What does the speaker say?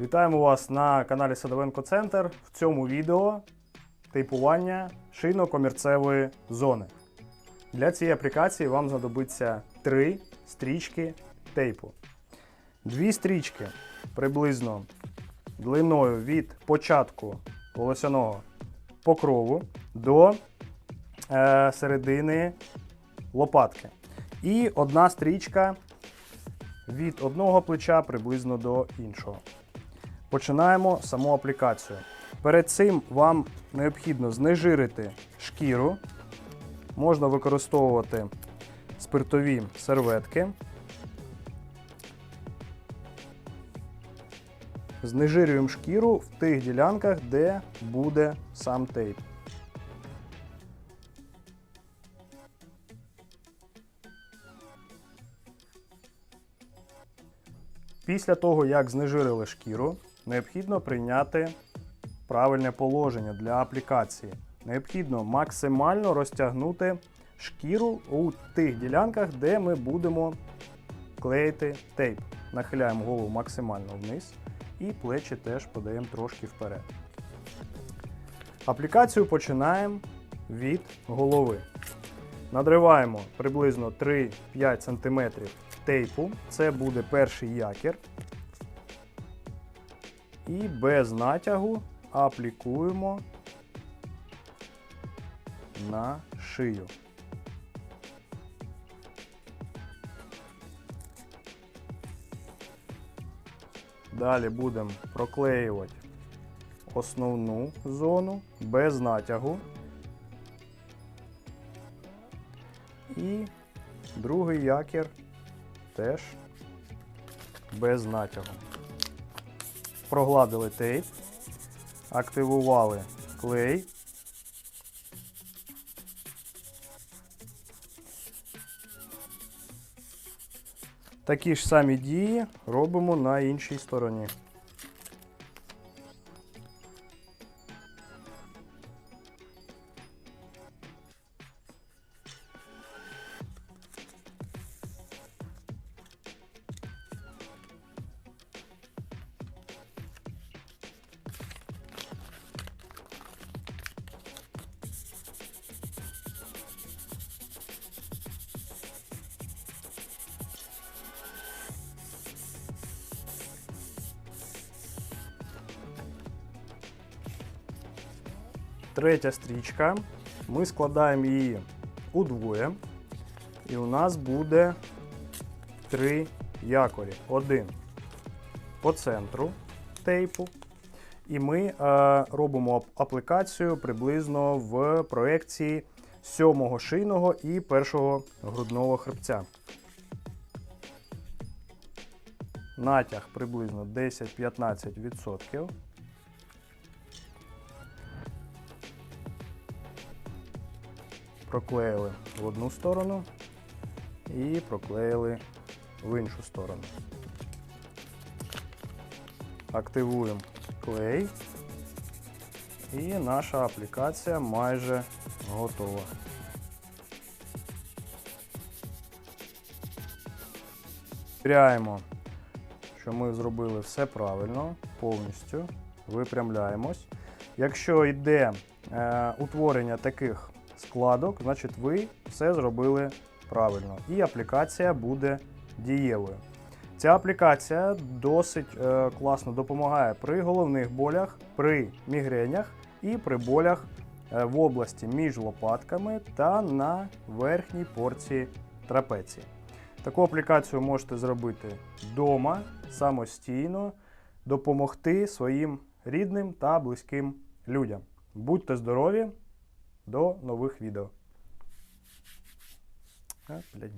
Вітаємо вас на каналі Садовенко Центр. В цьому відео тейпування шийно-комірцевої зони. Для цієї аплікації вам знадобиться три стрічки тейпу. Дві стрічки приблизно длиною від початку волосяного покрову до е, середини лопатки. І одна стрічка від одного плеча приблизно до іншого. Починаємо саму аплікацію. Перед цим вам необхідно знежирити шкіру. Можна використовувати спиртові серветки. Знежирюємо шкіру в тих ділянках, де буде сам тейп. Після того, як знежирили шкіру, необхідно прийняти правильне положення для аплікації. Необхідно максимально розтягнути шкіру у тих ділянках, де ми будемо клеїти тейп. Нахиляємо голову максимально вниз і плечі теж подаємо трошки вперед. Аплікацію починаємо від голови. Надриваємо приблизно 3-5 см тейпу. Це буде перший якір. І без натягу аплікуємо на шию. Далі будемо проклеювати основну зону без натягу. І другий якір теж без натягу. Прогладили тейп, активували клей. Такі ж самі дії робимо на іншій стороні. Третя стрічка. Ми складаємо її удвоє. І у нас буде три якорі. Один по центру тейпу. І ми е, робимо аплікацію приблизно в проекції сьомого шийного і першого грудного хребця. Натяг приблизно 10-15%. Проклеїли в одну сторону і проклеїли в іншу сторону. Активуємо клей. І наша аплікація майже готова. Перевіряємо, що ми зробили все правильно, повністю. Випрямляємось. Якщо йде е, утворення таких складок, значить ви все зробили правильно. І аплікація буде дієвою. Ця аплікація досить е, класно допомагає при головних болях, при мігренях і при болях е, в області між лопатками та на верхній порції трапеції. Таку аплікацію можете зробити вдома самостійно, допомогти своїм рідним та близьким людям. Будьте здорові! До нових відео. А, блядь.